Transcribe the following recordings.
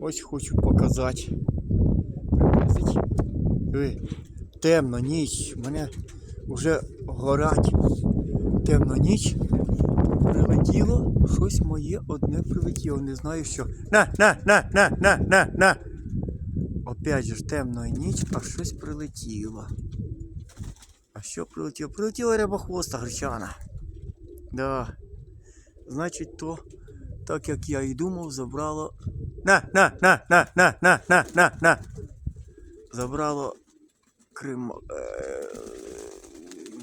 Ось хочу показати. Диви, темно, ніч. Мене вже горать. Темно ніч. Прилетіло. Щось моє одне прилетіло. Не знаю що. На, на, на, на, на, на, на. Опять же ж темно ніч, а щось прилетіло. А що прилетіло? Прилетіла рябохвоста гречана. Да. Значить, то, так як я і думав, забрало. На, на, на, на, на, на, на, на, на. Забрало Крим. Е...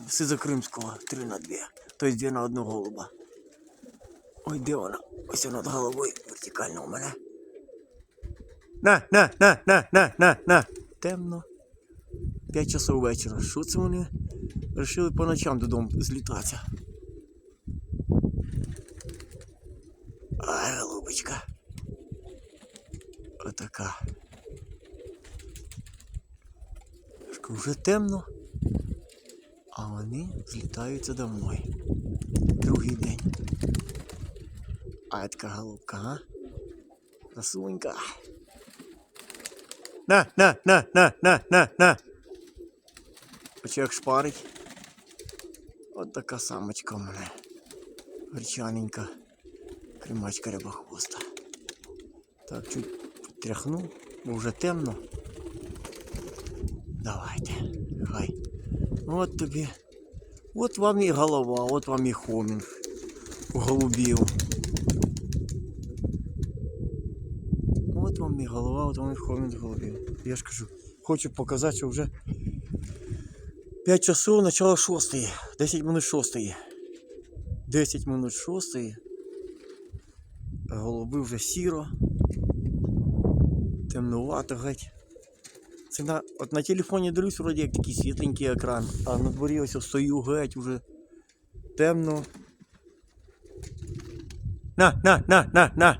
Сизокримського 3 на 2. Тобто 2 на одну голуба. Ой, де вона? Ось вона над головою вертикально у мене. На, на, на, на, на, на, на. Темно. 5 часов вечора. Що це вони? Рішили по ночам додому злітатися. Ай, голубочка. Отака. Шко, Вже темно, а вони злітаються до мною. Другий день. А така голубка, а? Красунька. На, на, на, на, на, на, на. Очек шпарить. От така самочка у мене. Гречаненька. Кремачка рябохвоста. Так, чуть тряхну, бо вже темно. Давайте, хай. От тобі. От вам і голова, от вам і хомінг голубів. От вам і голова, от вам і хомінг голубів. Я ж кажу, хочу показати, що вже 5 часов, начало 6. 10 минут 6. 10 минут 6. Голуби вже сіро. Темнувато геть. Це на, от на телефоні дивлюсь, вроді як такий світленький екран, а на дворі ось стою геть уже темно. На, на, на, на, на.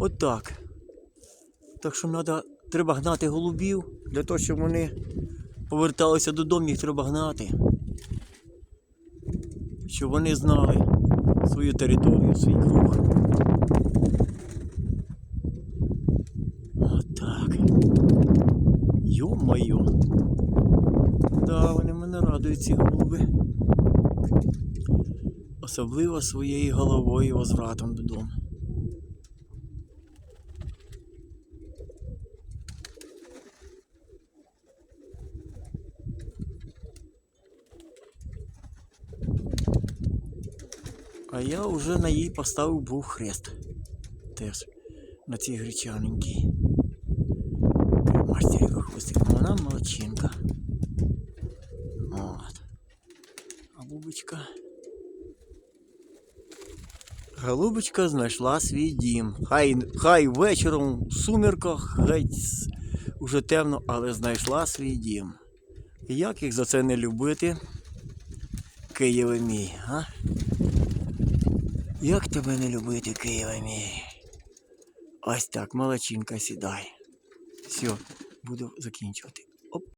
От так. Так що надо, треба гнати голубів для того, щоб вони поверталися додому, їх треба гнати. Щоб вони знали свою територію, свій круг. Да, вони мене радують ці голуби. Особливо своєю головою возвратом додому. А я вже на їй поставив був хрест. Теж на цій гречаненькій. Вона молодчинка. От. А. Голубочка знайшла свій дім. Хай, хай вечором в сумерках, геть уже темно, але знайшла свій дім. Як їх за це не любити? Києве мій, а? Як тебе не любити, Києве мій? Ось так, молодчинка, сідай. Все, буду закінчувати.